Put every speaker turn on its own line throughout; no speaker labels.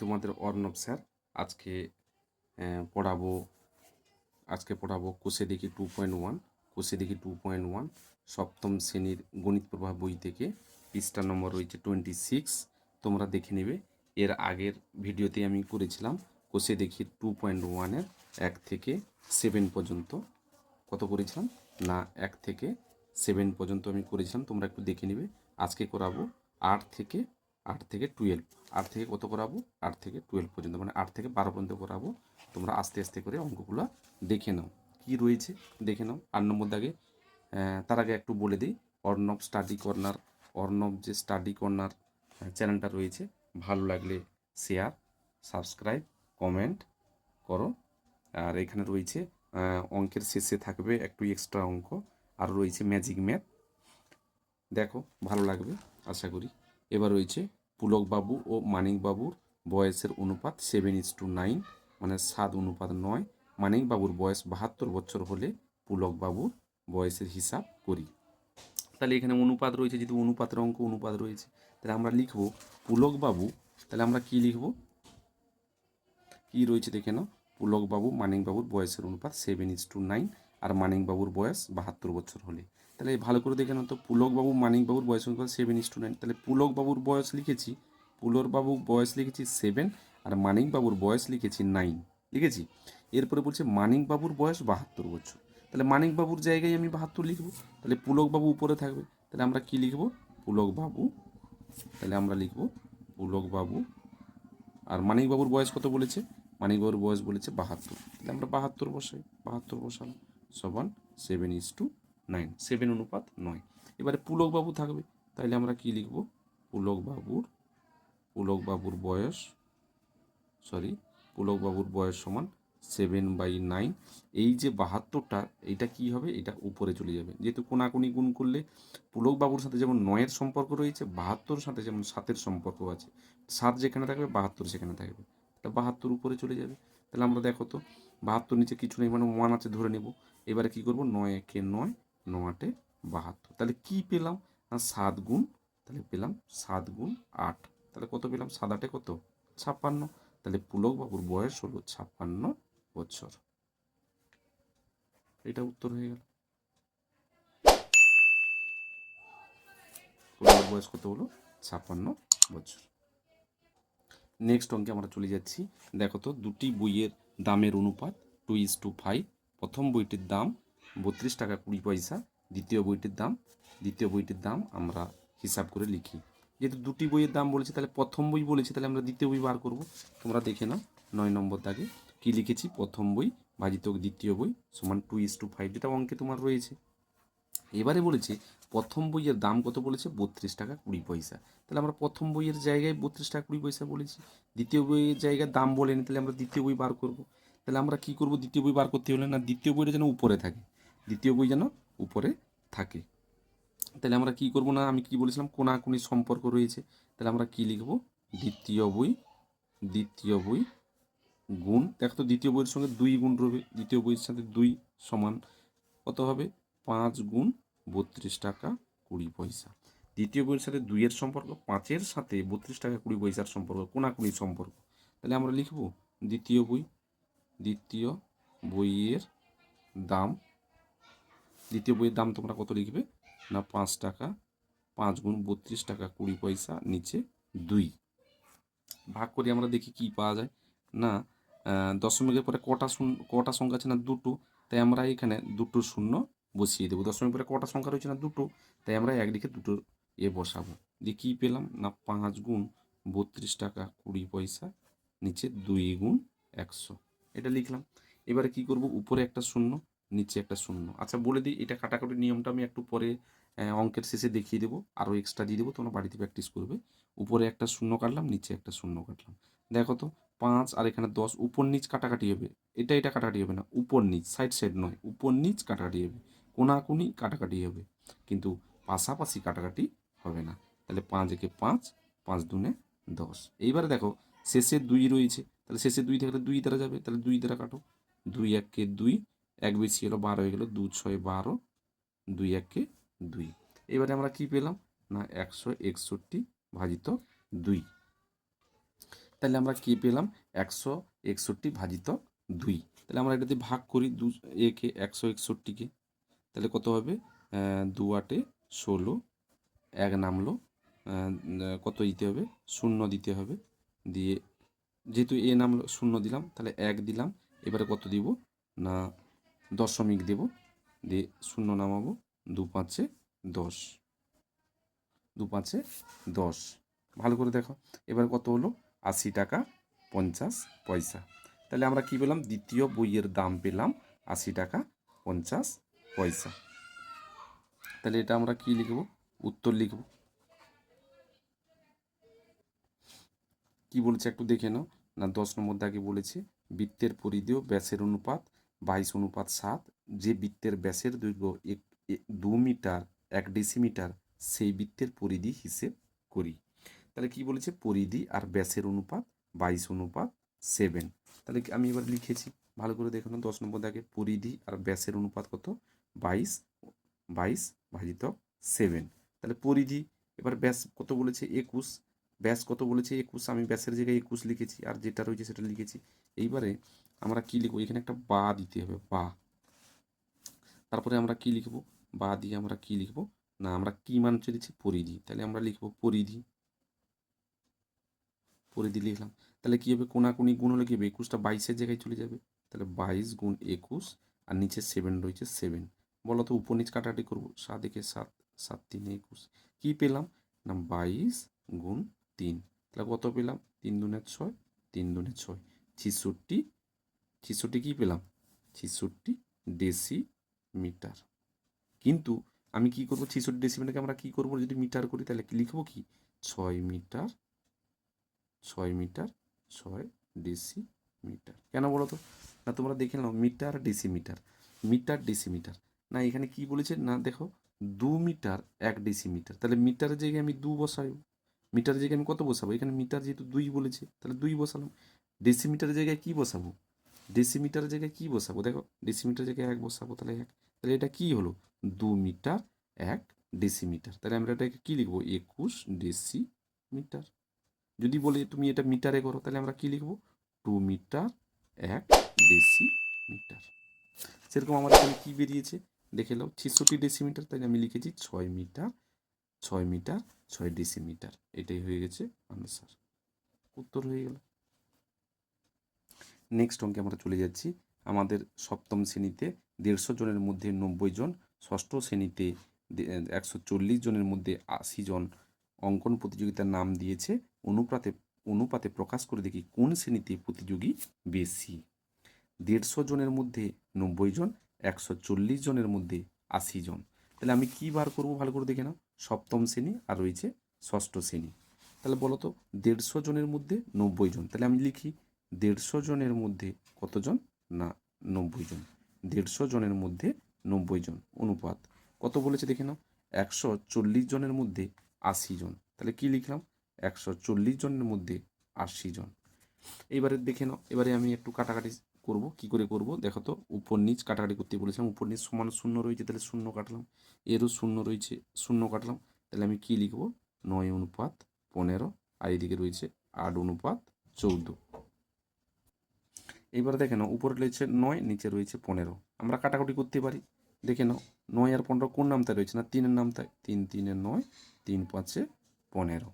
তোমাদের অর্ণব স্যার, আজকে পড়াবো আজকে পড়াবো কোষে দেখি টু পয়েন্ট ওয়ান কোষে দেখি টু পয়েন্ট ওয়ান সপ্তম শ্রেণির গণিত প্রবাহ বই থেকে, পৃষ্ঠা নম্বর রয়েছে টোয়েন্টি সিক্স তোমরা দেখে নেবে। এর আগের ভিডিওতে আমি করেছিলাম কোষে দেখি টু পয়েন্ট ওয়ানের এক থেকে সেভেন পর্যন্ত। কত করেছিলাম? না, এক থেকে সেভেন পর্যন্ত আমি করেছিলাম, তোমরা একটু দেখে নেবে। আজকে করাবো আট থেকে আট থেকে টুয়েলভ আট থেকে কত করাবো? আট থেকে টুয়েলভ পর্যন্ত মানে আট থেকে বারো পর্যন্ত করাবো। তোমরা আস্তে আস্তে করে অঙ্কগুলো দেখে নাও। কি রয়েছে? দেখে নাও। আট নম্বর দাগে তার আগে একটু বলে দিই। অর্ণব স্টাডি কর্নার, অর্ণব যে স্টাডি কর্নার চ্যানেলটা রয়েছে, ভালো লাগলে শেয়ার সাবস্ক্রাইব কমেন্ট করো। আর এখানে রয়েছে অঙ্কের শেষে থাকবে একটু এক্সট্রা অঙ্ক। আর রয়েছে ম্যাজিক ম্যাথ দেখো, ভালো লাগবে, আশা করি। এবার রয়েছে পুলকবাবু ও মানিকবাবুর বয়সের অনুপাত সেভেন ইস টু নাইন মানে সাত অনুপাত নয়। মানিকবাবুর বয়স বাহাত্তর বছর হলে পুলকবাবুর বয়সের হিসাব করি। তাহলে এখানে অনুপাত রয়েছে, যেহেতু অনুপাতের অঙ্ক অনুপাত রয়েছে, তাহলে আমরা লিখব পুলকবাবু, তাহলে আমরা কি লিখব? কি রয়েছে দেখে নাও। পুলকবাবু, মানিকবাবুর বয়সের অনুপাত সেভেন ইস টু নাইন আর মানিকবাবুর বয়স বাহাত্তর বছর হলে। তাহলে ভালো করে দেখে নাও তো। পুলকবাবু, মানিকবাবুর বয়স অনুপাত সেভেন ইস টু নাইন তাহলে পুলকবাবুর বয়স লিখেছি, পুলরবাবু বয়স লিখেছি সেভেন আর মানিকবাবুর বয়স লিখেছি নাইন লিখেছি? এরপরে বলছে মানিকবাবুর বয়স বাহাত্তর বছর। তাহলে মানিকবাবুর জায়গায় আমি বাহাত্তর লিখব, তাহলে পুলকবাবু উপরে থাকবে। তাহলে আমরা কি লিখব? পুলকবাবু, তাহলে আমরা লিখব পুলকবাবু আর মানিকবাবুর বয়স কত বলেছে? মানিকবাবুর বয়স বলেছে বাহাত্তর। তাহলে আমরা বাহাত্তর বসাই, বাহাত্তর বসালাম, সমান seven is to nine seven অনুপাত নয়। এবারে পুলকবাবু থাকবে, তাইলে আমরা কি লিখব? পুলকবাবুর পুলকবাবুর বয়স সরি পুলকবাবুর বয়স সমান সেভেন বাই নাইন এই যে বাহাত্তরটা, এইটা কি হবে? এটা উপরে চলে যাবে। যেহেতু কোনাকুনি গুণ করলে পুলকবাবুর সাথে যেমন নয়ের সম্পর্ক রয়েছে বাহাত্তর সাথে যেমন সাতের সম্পর্ক আছে, সাত যেখানে থাকবে, বাহাত্তর সেখানে থাকবে। তাহলে বাহাত্তর উপরে চলে যাবে। তাহলে আমরা দেখো তো, বাহাত্তর নিচে কিছু নেই মানে ওয়ান আছে, ধরে নেব। এবারে কি করব? নয় একে নয় নয়াটে বাহাত্তর। তাহলে কি পেলাম? না সাত গুণ, তাহলে পেলাম সাত গুণ আট। তাহলে কত পেলাম? সাত আটে কত? ছাপ্পান্ন। তাহলে পুলকবাবুর বয়স হলো ছাপ্পান্ন বছর। এটা উত্তর হয়ে গেল। পুলকের বয়স কত হলো? ছাপ্পান্ন বছর। নেক্সট অঙ্কে আমরা চলে যাচ্ছি। দেখো তো, দুটি বইয়ের দামের অনুপাত টু ইস টু ফাইভ প্রথম বইটির দাম বত্রিশ টাকা কুড়ি পয়সা দ্বিতীয় বইটির দাম। দ্বিতীয় বইটির দাম আমরা হিসাব করে লিখি। যেহেতু দুটি বইয়ের দাম বলেছে, তাহলে প্রথম বই বলেছে, তাহলে আমরা দ্বিতীয় বই বার করব। তোমরা দেখে নাও নয় নম্বর দাগে কী লিখেছি। প্রথম বই ভাজিত দ্বিতীয় বই সমান টু ইস টু ফাইভ যেটা অঙ্কে তোমার রয়েছে। এবারে বলেছে প্রথম বইয়ের দাম কত বলেছে? বত্রিশ টাকা কুড়ি পয়সা। তাহলে আমরা প্রথম বইয়ের জায়গায় বত্রিশ টাকা কুড়ি পয়সা বলেছি। দ্বিতীয় বইয়ের জায়গায় দাম বলেনি, তাহলে আমরা দ্বিতীয় বই বার করব। তাহলে আমরা কি করব? দ্বিতীয় বই বার করতে হলে না, দ্বিতীয় বইটা যেন উপরে থাকে। দ্বিতীয় বই যেন উপরে থাকে। তাহলে আমরা কি করব না, আমি কি বলেছিলাম? কোনাকুনি সম্পর্ক রয়েছে। তাহলে আমরা কি লিখব? দ্বিতীয় বই দ্বিতীয় বই গুণ। দেখো তো, দ্বিতীয় বইয়ের সঙ্গে দুই গুণ রবে, দ্বিতীয় বইয়ের সাথে দুই সমান। কত হবে? পাঁচ গুণ বত্রিশ টাকা কুড়ি পয়সা। দ্বিতীয় বইয়ের সাথে দুইয়ের সম্পর্ক, পাঁচের সাথে বত্রিশ টাকা কুড়ি পয়সার সম্পর্ক কোনাকুনি সম্পর্ক। তাহলে আমরা লিখব দ্বিতীয় বই, দ্বিতীয় বইয়ের দাম দ্বিতীয় বইয়ের দাম তোমরা কত লিখবে? না, পাঁচ টাকা, পাঁচ গুণ বত্রিশ টাকা কুড়ি পয়সা, নিচে দুই। ভাগ করে আমরা দেখি কি পাওয়া যায়। না দশমিকের পরে কটা শূন্য, কটা সংখ্যা আছে না দুটো, তাই আমরা এখানে দুটো শূন্য বসিয়ে দেবো। দশমিক পরে কটা সংখ্যা রয়েছে না দুটো, তাই আমরা একদিকে দুটো এ বসাবো। দিয়ে কী পেলাম? না, পাঁচ গুণ বত্রিশ টাকা কুড়ি পয়সা, নিচে দুই গুণ একশো। এটা লিখলাম। এবারে কি করব? উপরে একটা শূন্য নিচে একটা শূন্য। আচ্ছা বলে দিই, এটা কাটাকুটির নিয়মটা আমি একটু পরে অঙ্কের শেষে দেখিয়ে দেবো। আরও এক্সট্রা দিয়ে দেবো, তোমরা বাড়িতে প্র্যাকটিস করবে। উপরে একটা শূন্য কাটলাম, নিচে একটা শূন্য কাটলাম। দেখো তো, পাঁচ আর এখানে দশ, উপর নিচ কাটাকাটি হবে। এটা এটা কাটাকাটি হবে না, উপর নিচ সাইড সাইড নয়, উপর নিচ কাটাকাটি হবে। কোনাকুনি কাটাকাটি হবে, কিন্তু পাশাপাশি কাটাকাটি হবে না। তাহলে পাঁচ একে পাঁচ পাঁচ দুনে দশ। এইবারে দেখো, শেষে দুই রয়েছে, তাহলে শেষে দুই থাকলে দুই দ্বারা যাবে, তাহলে দুই দ্বারা কাটো। দুই এককে দুই এক বেশি হলো বারো, হয়ে গেলো দু ছয়, বারো, দুই এককে দুই। এবারে আমরা কি পেলাম? না, একশো একষট্টি ভাজিত দুই। তাহলে আমরা কি পেলাম? একশো একষট্টি ভাজিত দুই। তাহলে আমরা এটা দিয়ে ভাগ করি দু, একে একশো একষট্টিকে। তাহলে কত হবে? দু আটে ষোলো, এক নামলো। কত দিতে হবে? শূন্য দিতে হবে। দিয়ে যেহেতু এ নামলো, শূন্য দিলাম, তাহলে এক দিলাম। এবারে কত দিব? না দশমিক দেব, দিয়ে শূন্য নামাবো, দু পাঁচে দশ। দু পাঁচে দশ। ভালো করে দেখো, এবার কত হলো? আশি টাকা পঞ্চাশ পয়সা। তাহলে আমরা কি পেলাম? দ্বিতীয় বইয়ের দাম পেলাম আশি টাকা পঞ্চাশ পয়সা। তাহলে এটা আমরা কি লিখব? উত্তর লিখব। কি বলেছে একটু দেখে নাও। না, দশ নম্বর দাগে বলেছে, বৃত্তের পরিধি ও ব্যাসের অনুপাত বাইশ অনুপাত সাত, যে বৃত্তের ব্যাসের দৈর্ঘ্য এক দু মিটার, এক ডেসিমিটার সেই বৃত্তের পরিধি হিসেব করি। তাহলে কি বলেছে? পরিধি আর ব্যাসের অনুপাত বাইশ অনুপাত সেভেন তাহলে আমি এবার লিখেছি? ভালো করে দেখুন দশ নম্বর দাগে পরিধি আর ব্যাসের অনুপাত কত? বাইশ বাইশ ভাজিত সেভেন তাহলে পরিধি, এবার ব্যাস কত বলেছে? একুশ। ব্যাস কত বলেছে? একুশ। আমি ব্যাসের জায়গায় একুশ লিখেছি, আর যেটা রয়েছে সেটা লিখেছি। এইবারে আমরা কি লিখব? এখানে একটা বা দিতে হবে, বা। তারপরে আমরা কি লিখব? বা দিয়ে আমরা কি লিখব? না, আমরা কি মান চেয়েছি পরিধি। তাহলে আমরা লিখব পরিধি। পরিধি লিখলাম। তাহলে কি হবে? কোনাকুনি গুণ হলে কি হবে? একুশটা বাইশের জায়গায় চলে যাবে। তাহলে বাইশ গুণ একুশ আর নিচে সেভেন রয়েছে সেভেন বলো তো, উপর নিচ কাটাকাটি করব। সাত একে সাত সাত তিন একুশ। কি পেলাম? না, বাইশ গুণ তিন। তাহলে কত পেলাম? তিন দুনের ছয়, তিন দুনের ছয়। ছিষট্টি ছিষট্টি কী পেলাম? ছিষট্টি ডেসি মিটার কিন্তু আমি কি করব? ছিষট্টি ডেসিমিটারকে আমরা কি করব? যদি মিটার করি, তাহলে কি লিখব কি? ছয় মিটার ছয় মিটার ছয় ডেসি মিটার কেন বলো তো না, তোমরা দেখে নাও মিটার ডেসিমিটার মিটার ডেসিমিটার না, এখানে কি বলেছে? না, দেখো, দু মিটার এক ডেসিমিটার তাহলে মিটারের জায়গায় আমি দু বসাই মিটারের জায়গায় আমি কত বসাবো? এখানে মিটার যেহেতু দুই বলেছে, তাহলে দুই বসালাম। ডেসিমিটারের জায়গায় কি বসাবো? ডেসিমিটারের জায়গায় কি বসাবো? দেখো ডেসিমিটার জায়গায় এক বসাবো, তাহলে এক, তাহলে এটা কি হলো? দু মিটার এক ডেসিমিটার তাহলে আমরা এটাকে কী লিখব? একুশ ডেসিমিটার যদি বলে তুমি এটা মিটারে করো, তাহলে আমরা কী লিখব? টু মিটার এক ডেসিমিটার সেরকম আমার এখানে কি বেরিয়েছে? দেখে নাও, ছেষট্টি ডেসিমিটার তাই আমি লিখেছি ছয় মিটার ছয় মিটার ছয় ডেসিমিটার এটাই হয়ে গেছে আনসার উত্তর হয়ে গেল। নেক্সট অঙ্কে আমরা চলে যাচ্ছি। আমাদের সপ্তম শ্রেণীতে দেড়শো জনের মধ্যে নব্বই জন, ষষ্ঠ শ্রেণীতে একশো চল্লিশ জনের মধ্যে আশি জন অঙ্কন প্রতিযোগিতার নাম দিয়েছে। অনুপাতে অনুপাতে প্রকাশ করে দেখি কোন শ্রেণীতে প্রতিযোগী বেশি। দেড়শো জনের মধ্যে নব্বই জন, একশো চল্লিশ জনের মধ্যে আশি জন। তাহলে আমি কি বার করব ভালো করে দেখে নাও? সপ্তম শ্রেণি আর রয়েছে ষষ্ঠ শ্রেণি। তাহলে বলো তো, দেড়শো জনের মধ্যে নব্বই জন। তাহলে আমি লিখি দেড়শো জনের মধ্যে কতজন? না, নব্বই জন। দেড়শো জনের মধ্যে নব্বই জন। অনুপাত কত বলেছে দেখে নাও। একশো চল্লিশ জনের মধ্যে আশি জন। তাহলে কি লিখলাম? একশো চল্লিশ জনের মধ্যে আশি জন। এবারে দেখে নাও। এবারে আমি একটু কাটাকাটি করব। কি করে করব? দেখো তো, উপর নিচ কাটাকাটি করতে বলেছিলাম। উপর নিচ সমান শূন্য রয়েছে, তাহলে শূন্য কাটলাম। এরও শূন্য রয়েছে, শূন্য কাটলাম। তাহলে আমি কি লিখব? নয় অনুপাত পনেরো। আর এদিকে রয়েছে আট অনুপাত চৌদ্দ। এইবার দেখে নাও, উপরে রয়েছে নয়, নিচে রয়েছে পনেরো। আমরা কাটাকুটি করতে পারি। দেখে নাও, নয় আর পনেরো কোন নামতায় রয়েছে না তিনের নামতায়? তিন তিনের নয়, তিন পাঁচে পনেরো।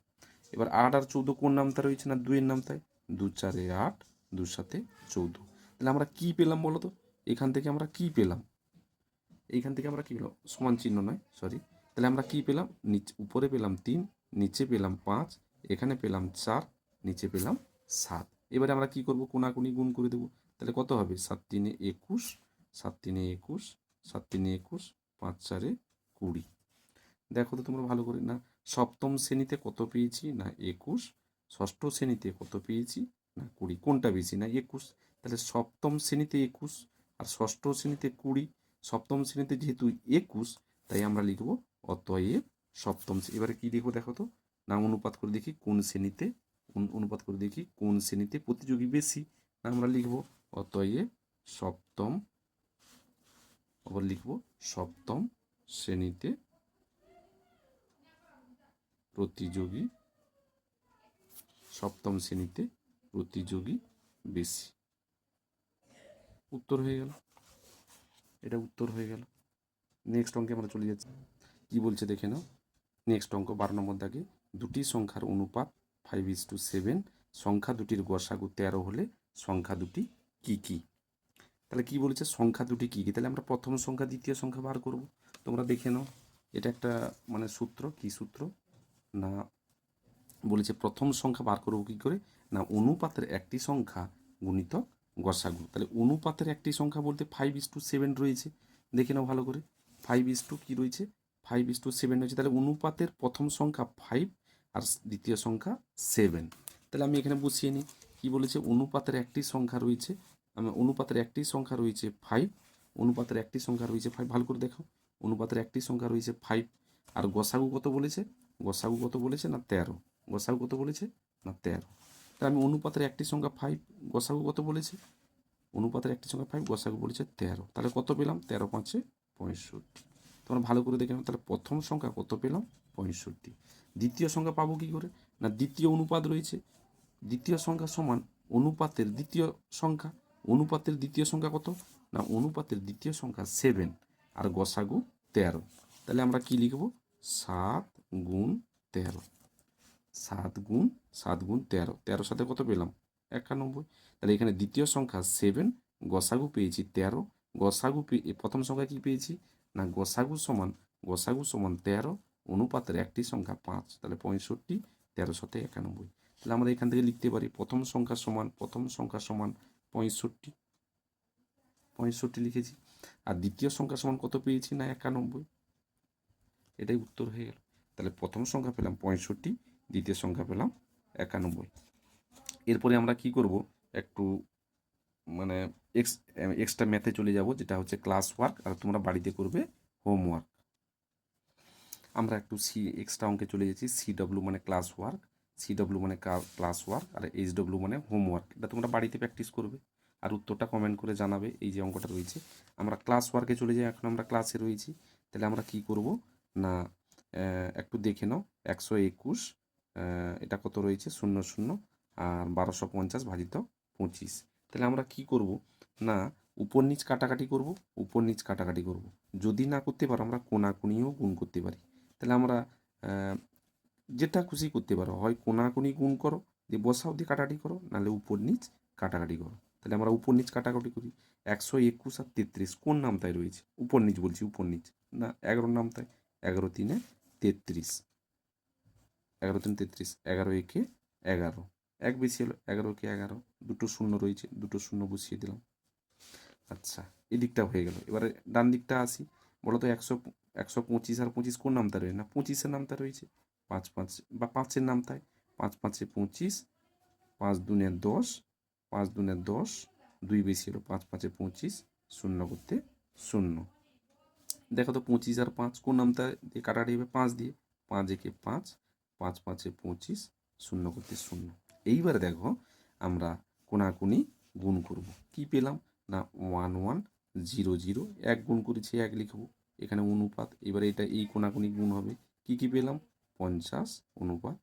এবার আট আর চৌদ্দ কোন নামতা রয়েছে না দুইয়ের নামতায়? দু চারে আট, দু সাথে চৌদ্দ। তাহলে আমরা কি পেলাম বলো তো? এখান থেকে আমরা কি পেলাম? এইখান থেকে আমরা কি পেলাম? সমান চিহ্ন নয় সরি তাহলে আমরা কি পেলাম? নিচ উপরে পেলাম তিন, নিচে পেলাম পাঁচ, এখানে পেলাম চার, নিচে পেলাম সাত। এবারে আমরা কি করব? কোনাকুনি গুণ করে দেবো। তাহলে কত হবে? সাত তিনে একুশ, সাত তিনে একুশ, সাত তিনে একুশ, পাঁচ চারে কুড়ি। দেখো তো তোমরা ভালো করে, না সপ্তম শ্রেণীতে কত পেয়েছি? না একুশ। ষষ্ঠ শ্রেণীতে কত পেয়েছি? না কুড়ি। কোনটা বেশি? না একুশ। তাহলে সপ্তম শ্রেণীতে একুশ আর ষষ্ঠ শ্রেণীতে কুড়ি। সপ্তম শ্রেণীতে যেহেতু একুশ, তাই আমরা লিখব অতএব সপ্তম এবারে কি লিখব দেখো তো? না অনুপাত করে দেখি কোন শ্রেণীতে অনু- অনুপাত করে দেখি কোন শ্রেণীতে প্রতিযোগী বেশি। আমরা লিখব অতএব সপ্তম, আবার লিখব সপ্তম শ্রেণীতে প্রতিযোগী, সপ্তম শ্রেণীতে প্রতিযোগী বেশি। উত্তর হয়ে গেল। এটা উত্তর হয়ে গেল। নেক্সট অঙ্কে আমরা চলে যাচ্ছি। কি বলছে দেখে নাও। নেক্সট অঙ্ক বারো নম্বর দাগে দুটি সংখ্যার অনুপাত ফাইভ ইস টু সেভেন সংখ্যা দুটির গসাগু তেরো হলে সংখ্যা দুটি কি কি? তাহলে কি বলেছে? সংখ্যা দুটি কি কি? তাহলে আমরা প্রথম সংখ্যা, দ্বিতীয় সংখ্যা বার করব। তোমরা দেখে নাও, এটা একটা মানে সূত্র, কি সূত্র? না, বলেছে প্রথম সংখ্যা বার করব কী করে? না, অনুপাতের একটি সংখ্যা গুণিতক গসাগু। তাহলে অনুপাতের একটি সংখ্যা বলতে ফাইভ ইস টু সেভেন রয়েছে। দেখে নাও ভালো করে। ফাইভ ইস টু কী রয়েছে? ফাইভ ইস টু সেভেন রয়েছে। তাহলে অনুপাতের প্রথম সংখ্যা ফাইভ আর দ্বিতীয় সংখ্যা সেভেন তাহলে আমি এখানে বসিয়ে নিই, কী বলেছে? অনুপাতের একটি সংখ্যা রয়েছে। অনুপাতের একটি সংখ্যা রয়েছে ফাইভ অনুপাতের একটি সংখ্যা রয়েছে ফাইভ ভালো করে দেখো। অনুপাতের একটি সংখ্যা রয়েছে ফাইভ আর গসাগু কত বলেছে? গসাগু কত বলেছে? না তেরো। গসাগু কত বলেছে? না তেরো। তাহলে আমি অনুপাতের একটি সংখ্যা ফাইভ গসাগু কত বলেছে? অনুপাতের একটি সংখ্যা ফাইভ গসাগু বলেছে তেরো। তাহলে কত পেলাম? তেরো পাঁচে পঁয়ষট্টি। তোমরা ভালো করে দেখে তাহলে প্রথম সংখ্যা কত পেলাম? পঁয়ষট্টি। দ্বিতীয় সংখ্যা পাবো কী করে? না, দ্বিতীয় অনুপাত রয়েছে। দ্বিতীয় সংখ্যা সমান অনুপাতের দ্বিতীয় সংখ্যা। অনুপাতের দ্বিতীয় সংখ্যা কত? না, অনুপাতের দ্বিতীয় সংখ্যা সেভেন আর গসাগু তেরো। তাহলে আমরা কি লিখব? সাত গুণ তেরো। সাত গুণ সাত গুণ তেরো। তেরো সাথে কত পেলাম? একানব্বই। তাহলে এখানে দ্বিতীয় সংখ্যা সেভেন গসাগু পেয়েছি তেরো। গসাগু পে প্রথম সংখ্যা কি পেয়েছি? না গোসাগু সমান গসাগু সমান তেরো, অনুপাতের একটি সংখ্যা পাঁচ, তাহলে পঁয়ষট্টি তেরো সাথে একানব্বই। তাহলে আমরা এখান থেকে লিখতে পারি প্রথম সংখ্যা সমান, প্রথম সংখ্যা সমান পঁয়ষট্টি। পঁয়ষট্টি লিখেছি। আর দ্বিতীয় সংখ্যা সমান কত পেয়েছি না একানব্বই? এটাই উত্তর হয়ে গেল। তাহলে প্রথম সংখ্যা পেলাম পঁয়ষট্টি, দ্বিতীয় সংখ্যা পেলাম একানব্বই। এরপরে আমরা কি করব? একটু মানে এক্স এক্সট্রা ম্যাথে চলে যাব, যেটা হচ্ছে ক্লাস ওয়ার্ক আর তোমরা বাড়িতে করবে হোমওয়ার্ক আমরা একটু সি এক্সট্রা অঙ্কে চলে যাচ্ছি সি ডব্লিউ মানে ক্লাস ওয়ার্ক সি ডব্লিউ মানে ক্লাস ওয়ার্ক আর এইচ ডব্লিউ মানে হোমওয়ার্ক এটা তোমরা বাড়িতে প্র্যাকটিস করবে। আর উত্তরটা কমেন্ট করে জানাবে, এই যে অঙ্কটা রয়েছে। আমরা ক্লাস ওয়ার্কে চলে যাই, এখন আমরা ক্লাসে রয়েছি। তাহলে আমরা কি করব? না একটু দেখে নাও। একশো একুশ এটা কত রয়েছে? শূন্য শূন্য, আর বারোশো পঞ্চাশ ভাজিত পঁচিশ। তাহলে আমরা কি করব? না, উপর নিচ কাটাকাটি করব, উপর নিচ কাটাকাটি করব। যদি না করতে পারো, আমরা কোনাকুনিও গুণ করতে পারি। তাহলে আমরা যেটা খুশি করতে পারো। হয় কোনাকুনি গুণ করো, দিয়ে বসাও, দিয়ে কাটাকাটি করো, নাহলে উপর নিচ কাটাকাটি করো। তাহলে আমরা উপর নিচ কাটাকাটি করি। একশো একুশ আর তেত্রিশ, কোন নামতায় রয়েছে? উপর নিচ বলছি, উপর নিচ। না, এগারোর নামতায়। এগারো তিনে তেত্রিশ। এগারো তিন তেত্রিশ, এগারো একে এগারো। এক বেশি হলো এগারো কে এগারো? দুটো শূন্য রয়েছে, দুটো শূন্য বসিয়ে দিলাম। আচ্ছা এদিকটা হয়ে গেল। এবারে ডান দিকটা আসি। বলো তো একশো একশো পঁচিশ আর পঁচিশ কোন নামতা রয়েছে? না, পঁচিশের নামতা রয়েছে। পাঁচ পাঁচ, বা পাঁচের নামতায় পাঁচ পাঁচে পঁচিশ, পাঁচ দুনে দশ, পাঁচ দুনে দশ, দুই বেশি হলো পাঁচ পাঁচে পঁচিশ, শূন্য করতে শূন্য। দেখো তো পঁচিশ আর পাঁচ কোন নামটা দিয়ে কাটাকাটি হবে? পাঁচ দিয়ে। পাঁচ একে পাঁচ পাঁচ পাঁচে পঁচিশ, শূন্য করতে শূন্য। এইবারে দেখো আমরা কোনাকুনি গুণ করব। কি পেলাম? না, ওয়ান ওয়ান জিরো জিরো। এক গুণ করেছি, এক লিখব। এখানে অনুপাত, এবারে এটা এই কোনাকুনি গুণ হবে। কি কি পেলাম? পঞ্চাশ অনুপাত,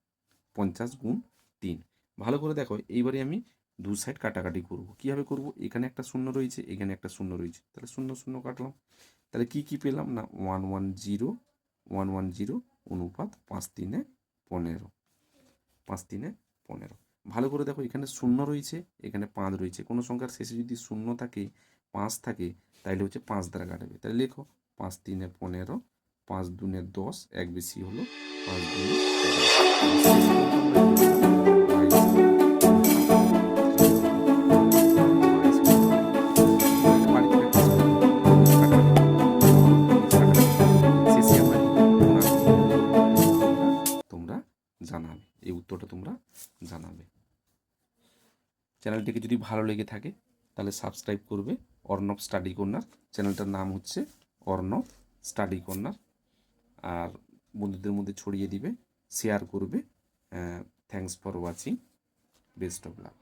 পঞ্চাশ গুণ তিন। ভালো করে দেখো, এইবারে আমি দু সাইড কাটাকাটি করব। কীভাবে করব? এখানে একটা শূন্য রয়েছে, এখানে একটা শূন্য রয়েছে। তাহলে শূন্য শূন্য কাটলাম। তাহলে কি কি পেলাম? না, one one zero, one one zero অনুপাত পাঁচ তিনে পনেরো। পাঁচ তিনে পনেরো। ভালো করে দেখো, এখানে শূন্য রয়েছে, এখানে পাঁচ রয়েছে। কোনো সংখ্যার শেষে যদি শূন্য থাকে, পাঁচ থাকে তাহলে হচ্ছে পাঁচ দ্বারা কাটাবে। তাহলে লেখো, পাঁচ তিনে পনেরো, পাঁচ দুনে দশ, এক বেশি হলো পাঁচ দুনে চ্যানেলটিকে যদি ভালো লেগে থাকে, তাহলে সাবস্ক্রাইব করবে। অর্ণব স্টাডি কর্নার চ্যানেলটার নাম হচ্ছে অর্ণব স্টাডি কর্নার আর বন্ধুদের মধ্যে ছড়িয়ে দিবে শেয়ার করবে। Thanks for watching best of luck